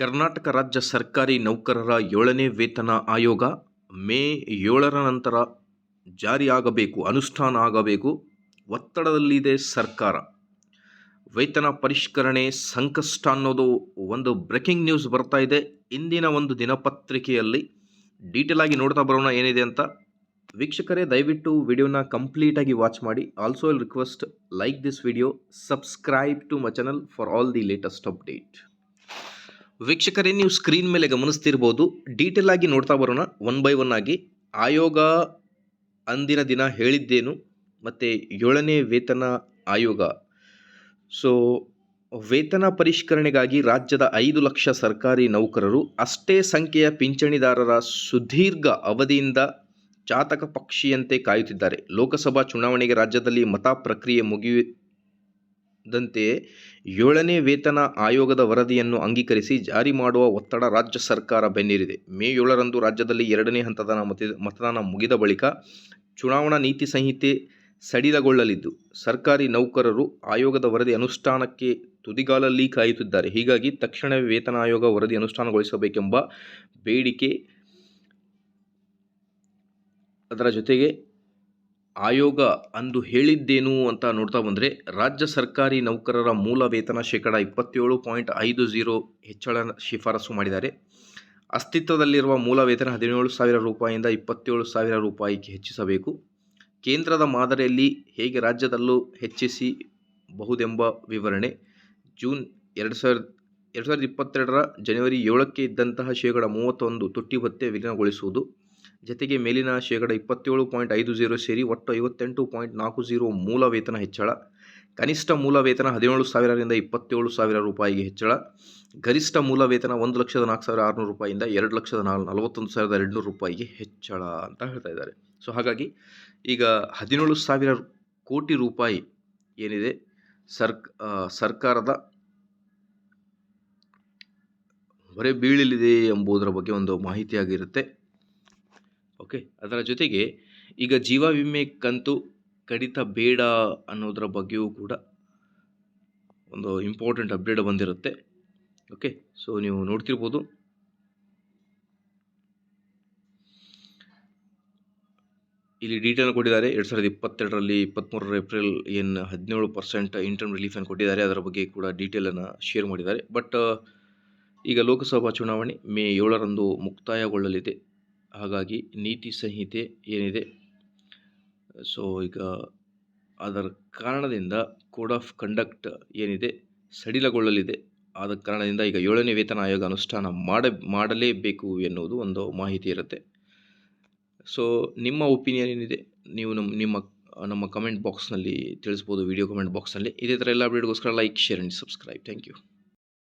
ಕರ್ನಾಟಕ ರಾಜ್ಯ ಸರ್ಕಾರಿ ನೌಕರರ ಏಳನೇ ವೇತನ ಆಯೋಗ ಮೇ ಏಳರ ನಂತರ ಜಾರಿಯಾಗಬೇಕು, ಅನುಷ್ಠಾನ ಆಗಬೇಕು. ಒತ್ತಡದಲ್ಲಿದೆ ಸರ್ಕಾರ. ವೇತನ ಪರಿಷ್ಕರಣೆ ಸಂಕಷ್ಟ ಅನ್ನೋದು ಒಂದು ಬ್ರೇಕಿಂಗ್ ನ್ಯೂಸ್ ಬರ್ತಾ ಇದೆ. ಇಂದಿನ ಒಂದು ದಿನಪತ್ರಿಕೆಯಲ್ಲಿ ಡೀಟೇಲ್ ಆಗಿ ನೋಡ್ತಾ ಬರೋಣ ಏನಿದೆ ಅಂತ. ವೀಕ್ಷಕರೇ, ದಯವಿಟ್ಟು ವಿಡಿಯೋನ ಕಂಪ್ಲೀಟಾಗಿ ವಾಚ್ ಮಾಡಿ. Also will request, like this video, subscribe to my channel for all the latest update. ವೀಕ್ಷಕರೇ, ನೀವು ಸ್ಕ್ರೀನ್ ಮೇಲೆ ಗಮನಿಸ್ತಿರ್ಬೋದು. ಡೀಟೇಲ್ ಆಗಿ ನೋಡ್ತಾ ಬರೋಣ. ಒನ್ ಬೈ ಒನ್ ಆಗಿ. ಆಯೋಗ ಅಂದಿನ ದಿನ ಹೇಳಿದ್ದೇನು. ಮತ್ತು ಏಳನೇ ವೇತನ ಆಯೋಗ. ಸೊ ವೇತನ ಪರಿಷ್ಕರಣೆಗಾಗಿ ರಾಜ್ಯದ ಐದು ಲಕ್ಷ ಸರ್ಕಾರಿ ನೌಕರರು, ಅಷ್ಟೇ ಸಂಖ್ಯೆಯ ಪಿಂಚಣಿದಾರರ ಸುದೀರ್ಘ ಅವಧಿಯಿಂದ ಚಾತಕ ಪಕ್ಷಿಯಂತೆ ಕಾಯುತ್ತಿದ್ದಾರೆ. ಲೋಕಸಭಾ ಚುನಾವಣೆಗೆ ರಾಜ್ಯದಲ್ಲಿ ಮತ ಪ್ರಕ್ರಿಯೆ ಮುಗಿಯುವಂತೆಯೇ ಏಳನೇ ವೇತನ ಆಯೋಗದ ವರದಿಯನ್ನು ಅಂಗೀಕರಿಸಿ ಜಾರಿ ಮಾಡುವ ಒತ್ತಡ ರಾಜ್ಯ ಸರ್ಕಾರ ಬೆನ್ನೇರಿದೆ. ಮೇ ಏಳರಂದು ರಾಜ್ಯದಲ್ಲಿ ಎರಡನೇ ಹಂತದ ಮತ, ಮತದಾನ ಮುಗಿದ ಬಳಿಕ ಚುನಾವಣಾ ನೀತಿ ಸಂಹಿತೆ ಸಡಿಲಗೊಳ್ಳಲಿದ್ದು, ಸರ್ಕಾರಿ ನೌಕರರು ಆಯೋಗದ ವರದಿ ಅನುಷ್ಠಾನಕ್ಕೆ ತುದಿಗಾಲಲ್ಲಿ ಕಾಯುತ್ತಿದ್ದಾರೆ ಹೀಗಾಗಿ ತಕ್ಷಣವೇ ವೇತನ ಆಯೋಗ ವರದಿ ಅನುಷ್ಠಾನಗೊಳಿಸಬೇಕೆಂಬ ಬೇಡಿಕೆ ಅದರ ಜೊತೆಗೆ ಆಯೋಗ ಅಂದು ಹೇಳಿದ್ದೇನು ಅಂತ ನೋಡ್ತಾ ಬಂದರೆ, ರಾಜ್ಯ ಸರ್ಕಾರಿ ನೌಕರರ ಮೂಲ ವೇತನ ಶೇಕಡ ಇಪ್ಪತ್ತೇಳು ಪಾಯಿಂಟ್ ಐದು ಝೀರೋ ಹೆಚ್ಚಳ ಶಿಫಾರಸು ಮಾಡಿದ್ದಾರೆ. ಅಸ್ತಿತ್ವದಲ್ಲಿರುವ ಮೂಲ ವೇತನ ಹದಿನೇಳು ಸಾವಿರ ರೂಪಾಯಿಯಿಂದ ಇಪ್ಪತ್ತೇಳು ಸಾವಿರ ರೂಪಾಯಿಗೆ ಹೆಚ್ಚಿಸಬೇಕು. ಕೇಂದ್ರದ ಮಾದರಿಯಲ್ಲಿ ಹೇಗೆ ರಾಜ್ಯದಲ್ಲೂ ಹೆಚ್ಚಿಸಿ ಬಹುದೆಂಬ ವಿವರಣೆ ಜೂನ್ ಎರಡು ಸಾವಿರದ ಎರಡು ಸಾವಿರದ ಇಪ್ಪತ್ತೆರಡರ ಜನವರಿ ಏಳಕ್ಕೆ ಇದ್ದಂತಹ ಶೇಕಡ ಮೂವತ್ತೊಂದು ತುಟ್ಟಿ ಭತ್ಯೆ ವಿಲೀನಗೊಳಿಸುವುದು. ಜತೆಗೆ ಮೇಲಿನ ಶೇಕಡ ಇಪ್ಪತ್ತೇಳು ಪಾಯಿಂಟ್ ಐದು ಜೀರೋ ಸೇರಿ ಒಟ್ಟು ಐವತ್ತೆಂಟು ಪಾಯಿಂಟ್ ನಾಲ್ಕು ಜೀರೋ ಮೂಲ ವೇತನ ಹೆಚ್ಚಳ. ಕನಿಷ್ಠ ಮೂಲ ವೇತನ ಹದಿನೇಳು ಸಾವಿರದಿಂದ ಇಪ್ಪತ್ತೇಳು ಸಾವಿರ ರೂಪಾಯಿಗೆ ಹೆಚ್ಚಳ. ಗರಿಷ್ಠ ಮೂಲ ವೇತನ ಒಂದು ಲಕ್ಷದ ನಾಲ್ಕು ಸಾವಿರ ಆರುನೂರು ರೂಪಾಯಿಂದ ಎರಡು ಲಕ್ಷದ ನಾಲ್, ನಲವತ್ತೊಂದು ಸಾವಿರದ ಎರಡುನೂರು ರೂಪಾಯಿಗೆ ಹೆಚ್ಚಳ ಅಂತ ಹೇಳ್ತಾ ಇದ್ದಾರೆ. ಸೊ, ಹಾಗಾಗಿ ಈಗ ಹದಿನೇಳು ಸಾವಿರ ಕೋಟಿ ರೂಪಾಯಿ ಏನಿದೆ? ಸರ್ಕ್ ಸರ್ಕಾರದ ಹೊರೆ ಬೀಳಲಿದೆ ಎಂಬುದರ ಬಗ್ಗೆ ಒಂದು ಮಾಹಿತಿಯಾಗಿರುತ್ತೆ. ಓಕೆ ಅದರ ಜೊತೆಗೆ ಈಗ ಜೀವ ವಿಮೆ ಕಂತು ಕಡಿತ ಬೇಡ ಅನ್ನೋದರ ಬಗ್ಗೆಯೂ ಕೂಡ ಒಂದು ಇಂಪಾರ್ಟೆಂಟ್ ಅಪ್ಡೇಟ್ ಬಂದಿರುತ್ತೆ. ಓಕೆ ಸೊ ನೀವು ನೋಡ್ತಿರ್ಬೋದು. ಇಲ್ಲಿ ಡೀಟೇಲ್ ಕೊಟ್ಟಿದ್ದಾರೆ. ಎರಡು ಸಾವಿರದ ಇಪ್ಪತ್ತೆರಡರಲ್ಲಿ ಇಪ್ಪತ್ತ್ಮೂರರ ಏಪ್ರಿಲ್ ಏನು ಹದಿನೇಳು ಪರ್ಸೆಂಟ್ ಇಂಟರ್ಮ್ ರಿಲೀಫನ್ನು ಕೊಟ್ಟಿದ್ದಾರೆ. ಅದರ ಬಗ್ಗೆ ಕೂಡ ಡೀಟೇಲನ್ನು ಶೇರ್ ಮಾಡಿದ್ದಾರೆ. ಬಟ್ ಈಗ ಲೋಕಸಭಾ ಚುನಾವಣೆ ಮೇ ಏಳರಂದು ಮುಕ್ತಾಯಗೊಳ್ಳಲಿದೆ. ಹಾಗಾಗಿ ನೀತಿ ಸಂಹಿತೆ ಏನಿದೆ? ಸೊ ಈಗ ಅದರ ಕಾರಣದಿಂದ ಕೋಡ್ ಆಫ್ ಕಂಡಕ್ಟ್ ಏನಿದೆ? ಸಡಿಲಗೊಳ್ಳಲಿದೆ. ಆದ ಕಾರಣದಿಂದ ಈಗ ಏಳನೇ ವೇತನ ಆಯೋಗ ಅನುಷ್ಠಾನ ಮಾಡ, ಮಾಡಲೇಬೇಕು ಎನ್ನುವುದು ಒಂದು ಮಾಹಿತಿ ಇರುತ್ತೆ. ಸೊ ನಿಮ್ಮ ಒಪಿನಿಯನ್ ಏನಿದೆ? ನೀವು ನಮ್ಮ, ನಿಮ್ಮ ನಮ್ಮ ಕಮೆಂಟ್ ಬಾಕ್ಸ್ನಲ್ಲಿ ತಿಳಿಸ್ಬೋದು ವಿಡಿಯೋ ಕಮೆಂಟ್ ಬಾಕ್ಸ್ನಲ್ಲಿ ಇದೇ ಥರ ಎಲ್ಲ ಅಪ್ಡೇಟ್ಗೋಸ್ಕರ like share and subscribe thank you